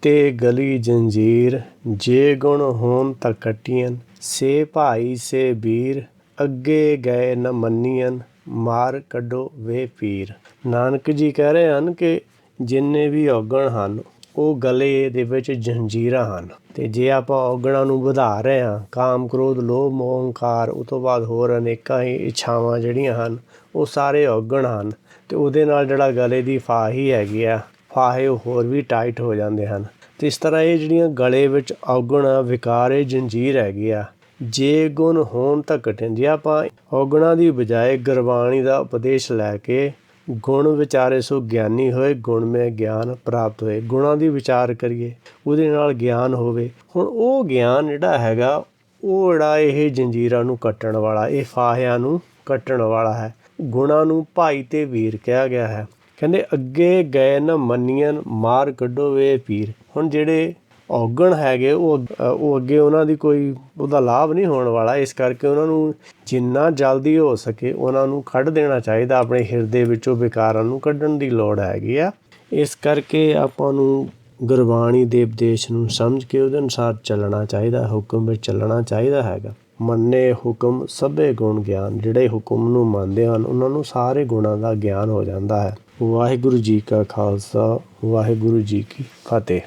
ਤੇ ਗਲੀ ਜੰਜੀਰ, ਜੇ ਗੁਣ ਹੋਣ ਤਾਂ ਕਟੀਆਂ ਸੇ ਭਾਈ ਸੇ ਵੀਰ, ਅੱਗੇ ਗਏ ਨ ਮੰਨੀਆਂ ਮਾਰ ਕੱਢੋ ਵੇ ਪੀਰ। ਨਾਨਕ ਜੀ ਕਹਿ ਰਹੇ ਹਨ ਕਿ ਜਿੰਨੇ ਵੀ ਔਗਣ ਹਨ ਉਹ ਗਲੇ ਦੇ ਵਿੱਚ ਜੰਜੀਰਾਂ ਹਨ। ਤੇ ਜੇ ਆਪਾਂ ਔਗਣਾਂ ਨੂੰ ਵਧਾ ਰਹੇ ਹਾਂ ਕਾਮ ਕ੍ਰੋਧ ਲੋਭ ਮੋਹ ਹੰਕਾਰ ਉਸ ਤੋਂ ਬਾਅਦ ਹੋਰ ਅਨੇਕਾਂ ਹੀ ਇੱਛਾਵਾਂ ਜਿਹੜੀਆਂ ਹਨ ਉਹ ਸਾਰੇ ਔਗਣ ਹਨ। ਤੇ ਉਹਦੇ ਨਾਲ ਜਿਹੜਾ ਗਲੇ ਦੀ ਫਾਹੀ ਹੈਗੀ ਆ ਫਾਹੇ ਉਹ ਹੋਰ ਵੀ ਟਾਈਟ ਹੋ ਜਾਂਦੇ ਹਨ। ਤੇ ਇਸ ਤਰ੍ਹਾਂ ਇਹ ਜਿਹੜੀਆਂ ਗਲੇ ਵਿੱਚ ਔਗਣ ਆ, ਵਿਕਾਰ ਇਹ ਜੰਜੀਰ ਹੈਗੀ ਆ ਜੇ ਗੁਣ ਹੋਣ ਤਾਂ ਕਠਿਨ ਜੇ ਆਪਾਂ ਔਗਣਾ ਦੀ ਬਜਾਏ ਗੁਰਬਾਣੀ ਦਾ ਉਪਦੇਸ਼ ਲੈ ਕੇ ਗੁਣ ਵਿਚਾਰੇ ਸੋ ਗਿਆਨੀ ਹੋਏ, ਗੁਣ ਮੇ ਗਿਆਨ ਪ੍ਰਾਪਤ ਹੋਏ। ਗੁਣਾਂ ਦੀ ਵਿਚਾਰ ਕਰੀਏ, ਉਹਦੇ ਨਾਲ ਗਿਆਨ ਹੋਵੇ। ਹੁਣ ਉਹ ਗਿਆਨ ਜਿਹੜਾ ਹੈਗਾ, ਉਹ ਜਿਹੜਾ ਇਹ ਜੰਜੀਰਾਂ ਨੂੰ ਕੱਟਣ ਵਾਲਾ, ਇਹ ਫਾਹਿਆਂ ਨੂੰ ਕੱਟਣ ਵਾਲਾ ਹੈ। ਗੁਣਾਂ ਨੂੰ ਭਾਈ ਤੇ ਵੀਰ ਕਿਹਾ ਗਿਆ ਹੈ। ਕਹਿੰਦੇ, ਅੱਗੇ ਗਏ ਨ ਮੰਨੀਆਂ ਮਾਰ ਕੱਢੋ ਵੇ ਪੀਰ। ਹੁਣ ਜਿਹੜੇ ਔਗਣ ਹੈਗੇ, ਉਹ ਉਹ ਅੱਗੇ ਉਹਨਾਂ ਦੀ ਕੋਈ, ਉਹਦਾ ਲਾਭ ਨਹੀਂ ਹੋਣ ਵਾਲਾ। ਇਸ ਕਰਕੇ ਉਹਨਾਂ ਨੂੰ ਜਿੰਨਾ ਜਲਦੀ ਹੋ ਸਕੇ ਉਹਨਾਂ ਨੂੰ ਕੱਢ ਦੇਣਾ ਚਾਹੀਦਾ, ਆਪਣੇ ਹਿਰਦੇ ਵਿੱਚੋਂ ਵਿਕਾਰਾਂ ਨੂੰ ਕੱਢਣ ਦੀ ਲੋੜ ਹੈਗੀ ਆ। ਇਸ ਕਰਕੇ ਆਪਾਂ ਨੂੰ ਗੁਰਬਾਣੀ ਦੇ ਉਪਦੇਸ਼ ਨੂੰ ਸਮਝ ਕੇ ਉਹਦੇ ਅਨੁਸਾਰ ਚੱਲਣਾ ਚਾਹੀਦਾ, ਹੁਕਮ ਵਿੱਚ ਚੱਲਣਾ ਚਾਹੀਦਾ ਹੈਗਾ। ਮੰਨੇ ਹੁਕਮ ਸਭੇ ਗੁਣ ਗਿਆਨ, ਜਿਹੜੇ ਹੁਕਮ ਨੂੰ ਮੰਨਦੇ ਹਨ, ਉਹਨਾਂ ਨੂੰ ਸਾਰੇ ਗੁਣਾਂ ਦਾ ਗਿਆਨ ਹੋ ਜਾਂਦਾ ਹੈ। ਵਾਹਿਗੁਰੂ ਜੀ ਕਾ ਖਾਲਸਾ, ਵਾਹਿਗੁਰੂ ਜੀ ਕੀ ਫਤਿਹ।